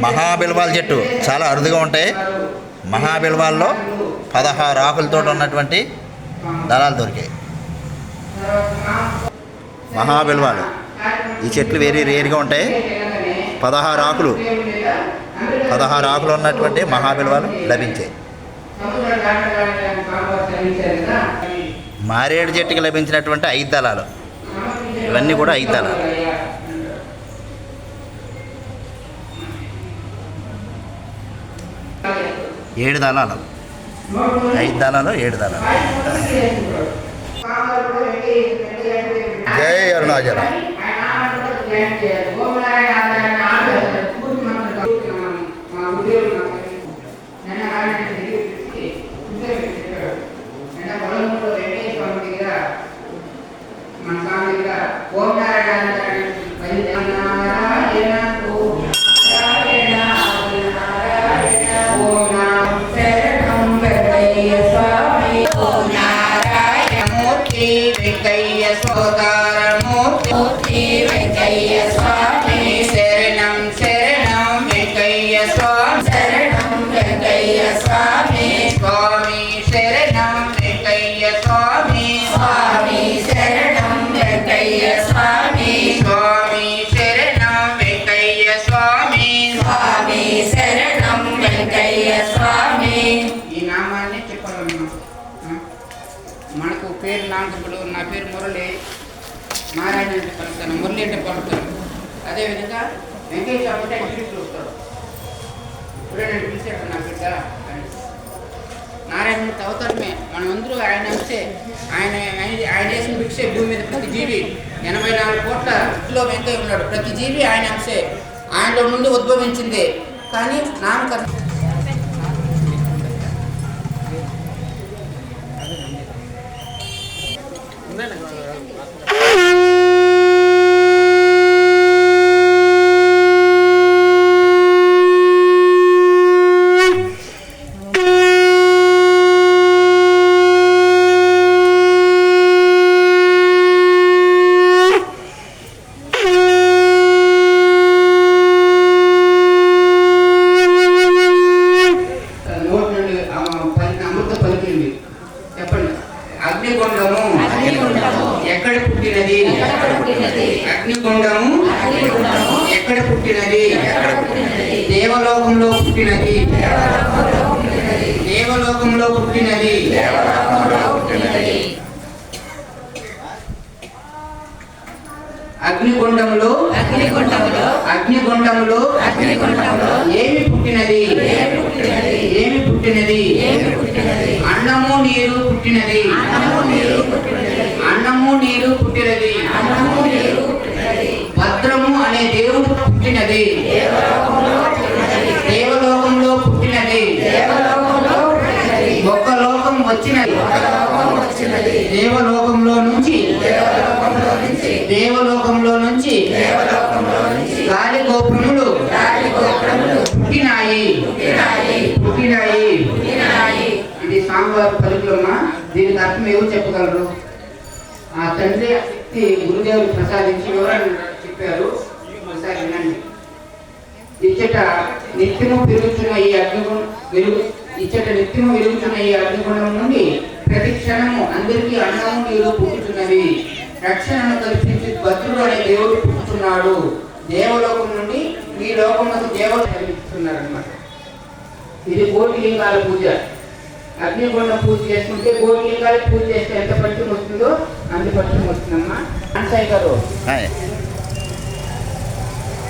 మహాబిల్వాల చెట్టు చాలా అరుదుగా ఉంటాయి. మహాబిల్వాల్లో పదహారు ఆకులతో ఉన్నటువంటి దళాలు దొరికాయి. మహాబిల్వాలు. ఈ చెట్లు వెరీ రేర్గా ఉంటాయి. పదహారు ఆకులు. పదహారు ఆకులు ఉన్నటువంటి మహాబిల్వాలు లభించాయి. మారేడు చెట్టుకి లభించినటువంటి ఐదు దళాలు. ఇవన్నీ కూడా ఐదు దళాలు. ఏడు దళాలు ఐదు దళాలు ఏడు దళాలు జై అరుణాచలం ఓం మూర్తి వెంకయ్య సోదారమూర్తి మూర్తి వెంకయ్య స్వామి శరణం శరణం వెంకయ్య స్వామి శరణం వెంకయ్య స్వామి స్వామి శరణం వెంకయ్య స్వామి స్వామి శరణం వెంకయ్య స్వామి స్వామి శరణం వెంకయ్య స్వామి స్వామి శరణం వెంకయ్య స్వామి ఈ నామాన్ని చెప్పాలమ్మా ఆ? మనకు పేరు నామకుడు నా పేరు మురళి నారాయణ అంటే పలుకుతాను మురళి అంటే పలుకుతాను. అదేవిధంగా వెంకయ్య అంటే ఇంగ్లీష్లో చూస్తాడు. ఇప్పుడే నేను పిలిచాడు నా బిడ్డ నారాయణ నారాయణమూర్తి అవతారమే. మనమందరూ ఆయన అంశే ఆయన ఆయన- ఆయన చేసిన భిక్షే భూమి మీద ప్రతి జీవి ఎనభై నాలుగు కోట్ల ఇంట్లో వెంకయ్య ఉన్నాడు. ప్రతి జీవి ఆయన అంశే. ఆయనలో నుండి ఉద్భవించింది. కానీ నామకరణ నోటి నుండి ఆ పలికి అమృత పలికింది చెప్పండి అగ్నిగుండము ఎక్కడ పుట్టినది అగ్నిగుండము ఎక్కడ పుట్టినది? దేవలోకంలో పుట్టినది. దేవలోకంలో పుట్టినది. అగ్నిగుండంలో అగ్నిగుండములో అగ్నిగుండంలో అగ్నిగుండంలో ఏమి పుట్టినది? ఏమి పుట్టినది? అన్నము నీరు పుట్టినది. అన్నము నీరు పుట్టినది. పుట్టినది. దేవలోకంలో పుట్టినది. దేవలోకంలో ఒక్క లోకం వచ్చినది. దేవలోకంలో నుంచి. దేవలోకంలో నుంచి. గాలి గోపురములు పుట్టినాయి. పుట్టినాయి. ఇది సాంబార్ పలుకులమ్మా దీనికి అర్థం ఏమో చెప్పగలరు? ఆ తండ్రి శక్తి గురుదేవులు ప్రసాదించి వివరాలు చెప్పారు? ఒకసారి వినండి. ఇచ్చట నిత్యము పెరుగుతున్న ఈ అగ్నిగుణం వెలుగు ఇచ్చట నిత్యము వెలుగుతున్న ఈ అగ్నిగుణం నుండి ప్రతి క్షణము అందరికీ అన్నము నీరు పుట్టుతున్నవి రక్షణను కల్పించి భద్రుడు అనే దేవుడు పుట్టుతున్నాడు. దేవలోకం నుండి ఈ లోకములకు దేవుడు కల్పిస్తున్నారు అనమాట ఇది కోటిలింగాల పూజ. అగ్నిగుండం పూజ చేసుకుంటే కోటిలింగాలకు పూజ చేస్తే ఎంత పట్టుకు వస్తుందో అంత ఫలితం వస్తుందమ్మా. అన్సాయి గారు.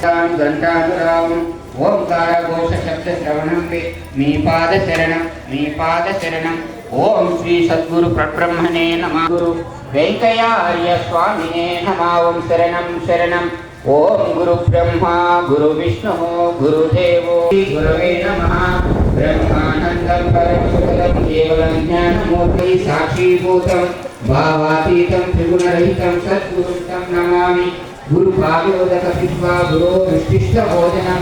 ఘంటానురావం ఓంకార ఘోష శబ్ద శ్రవణం మీ పాద శరణం మీ పాద శరణం ఓం శ్రీ సద్గురు ప్రబ్రహ్మణే నమ గురు వెంకయ్యార్య స్వామినే నమ ఓం శరణం శరణం ఓం గురు బ్రహ్మ గురు విష్ణు గురుదేవో గురవే నమ బ్రహ్మానందం పరమసుఖదం కేవలం జ్ఞానమూర్తి సాక్షీభూతం భావాతీతం త్రిగుణరహితం సద్గురుం నమామి గురు భాగవత పిత్వా గురో విశిష్ట భోజనం.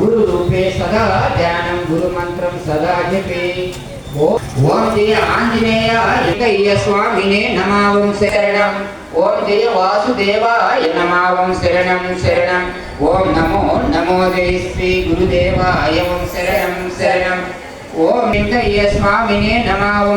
గురు రూపే సదా ధ్యానం గురు మంత్రం సదా జపే. ఓం జయ ఆంజనేయ ఏకయ్య స్వామినే నమావం శరణం. ఓం జయ వాసుదేవాయ నమావం శరణం శరణం. ఓం నమో నమో జయ శ్రీ గురుదేవాయ శరణం శరణం. ఓం వెంకయ్య స్వామినే నమావం